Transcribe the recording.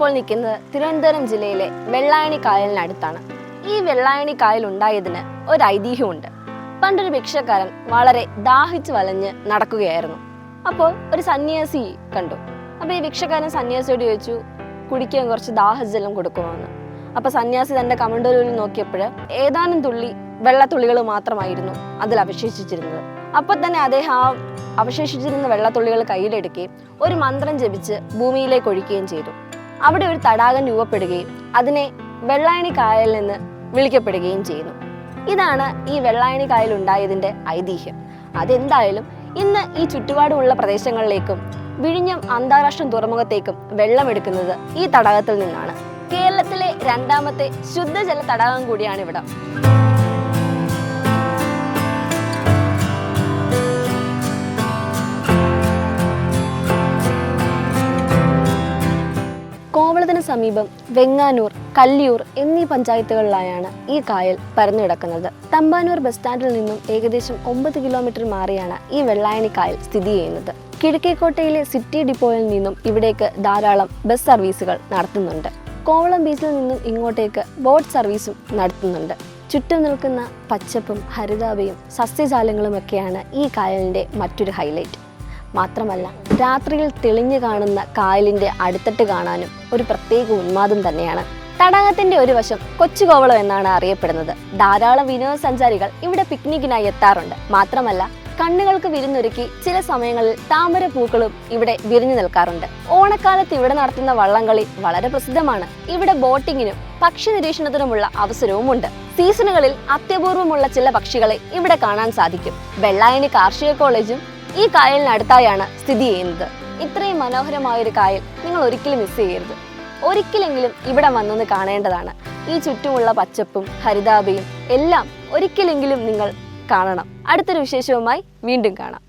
ഞാനിപ്പോൾ നിൽക്കുന്നത് തിരുവനന്തപുരം ജില്ലയിലെ വെള്ളായണി കായലിനടുത്താണ്. ഈ വെള്ളായണി കായൽ ഉണ്ടായതിന് ഒരു ഐതിഹ്യമുണ്ട്. പണ്ടൊരു ഭിക്ഷക്കാരൻ വളരെ ദാഹിച്ചു വലഞ്ഞ് നടക്കുകയായിരുന്നു. അപ്പോൾ ഒരു സന്യാസി കണ്ടു. അപ്പോൾ ഈ ഭിക്ഷക്കാരൻ സന്യാസിയോട് ചോദിച്ചു കുടിക്കാൻ കുറച്ച് ദാഹജലം കൊടുക്കുമെന്ന്? അപ്പോൾ സന്യാസി തന്റെ കമണ്ടൂരിൽ നോക്കിയപ്പോൾ ഏതാനും തുള്ളി വെള്ളത്തുള്ളികൾ മാത്രമായിരുന്നു അതിൽ അവശേഷിച്ചിരുന്നത്. അപ്പോൾ തന്നെ അദ്ദേഹം ആ അവശേഷിച്ചിരുന്ന വെള്ളത്തുള്ളികൾ കയ്യിലെടുക്കുകയും ഒരു മന്ത്രം ജപിച്ച് ഭൂമിയിലേക്ക് ഒഴിക്കുകയും ചെയ്തു. അവിടെ ഒരു തടാകം രൂപപ്പെടുകയും അതിനെ വെള്ളായണി കായലിൽ നിന്ന് വിളിക്കപ്പെടുകയും ചെയ്യുന്നു. ഇതാണ് ഈ വെള്ളായണി കായൽ ഉണ്ടായതിന്റെ ഐതിഹ്യം. അതെന്തായാലും ഇന്ന് ഈ ചുറ്റുപാടുമുള്ള പ്രദേശങ്ങളിലേക്കും വിഴിഞ്ഞം അന്താരാഷ്ട്ര തുറമുഖത്തേക്കും വെള്ളമെടുക്കുന്നത് ഈ തടാകത്തിൽ നിന്നാണ്. കേരളത്തിലെ രണ്ടാമത്തെ ശുദ്ധജല തടാകം കൂടിയാണ് ഇവിടം കോവളത്തിന് സമീപം വെങ്ങാനൂർ കല്ലിയൂർ എന്നീ പഞ്ചായത്തുകളിലായാണ് ഈ കായൽ പരന്നു കിടക്കുന്നത് തമ്പാനൂർ ബസ് സ്റ്റാൻഡിൽ നിന്നും ഏകദേശം ഒമ്പത് കിലോമീറ്റർ മാറിയാണ് ഈ വെള്ളായണി കായൽ സ്ഥിതി ചെയ്യുന്നത്. കിഴക്കേക്കോട്ടയിലെ സിറ്റി ഡിപ്പോയിൽ നിന്നും ഇവിടേക്ക് ധാരാളം ബസ് സർവീസുകൾ നടത്തുന്നുണ്ട്. കോവളം ബീച്ചിൽ നിന്നും ഇങ്ങോട്ടേക്ക് ബോട്ട് സർവീസും നടത്തുന്നുണ്ട്. ചുറ്റും നിൽക്കുന്ന പച്ചപ്പും ഹരിതാപയും സസ്യജാലങ്ങളുമൊക്കെയാണ് ഈ കായലിന്റെ മറ്റൊരു ഹൈലൈറ്റ്. മാത്രമല്ല രാത്രിയിൽ തെളിഞ്ഞു കാണുന്ന കായലിന്റെ അടുത്തിട്ട് കാണാനും ഒരു പ്രത്യേക ഉന്മാദം തന്നെയാണ്. തടാകത്തിന്റെ ഒരു വശം കൊച്ചുകോവളം എന്നാണ് അറിയപ്പെടുന്നത്. ധാരാളം വിനോദസഞ്ചാരികൾ ഇവിടെ പിക്നിക്കിനായി എത്താറുണ്ട്. മാത്രമല്ല കണ്ണുകൾക്ക് വിരുന്നൊരുക്കി ചില സമയങ്ങളിൽ താമര പൂക്കളും ഇവിടെ വിരിഞ്ഞു നിൽക്കാറുണ്ട്. ഓണക്കാലത്ത് ഇവിടെ നടത്തുന്ന വള്ളംകളി വളരെ പ്രസിദ്ധമാണ്. ഇവിടെ ബോട്ടിങ്ങിനും പക്ഷി നിരീക്ഷണത്തിനുമുള്ള അവസരവുമുണ്ട്. സീസണുകളിൽ അത്യപൂർവമുള്ള ചില പക്ഷികളെ ഇവിടെ കാണാൻ സാധിക്കും. വെള്ളായണി കാർഷിക കോളേജും ഈ കായലിനടുത്തായാണ് സ്ഥിതി ചെയ്യുന്നത്. ഇത്രയും മനോഹരമായ ഒരു കായൽ നിങ്ങൾ ഒരിക്കലും മിസ് ചെയ്യരുത്. ഒരിക്കലെങ്കിലും ഇവിടെ വന്നൊന്ന് കാണേണ്ടതാണ്. ഈ ചുറ്റുമുള്ള പച്ചപ്പും ഹരിതാപയും എല്ലാം ഒരിക്കലെങ്കിലും നിങ്ങൾ കാണണം. അടുത്തൊരു വിശേഷവുമായി വീണ്ടും കാണാം.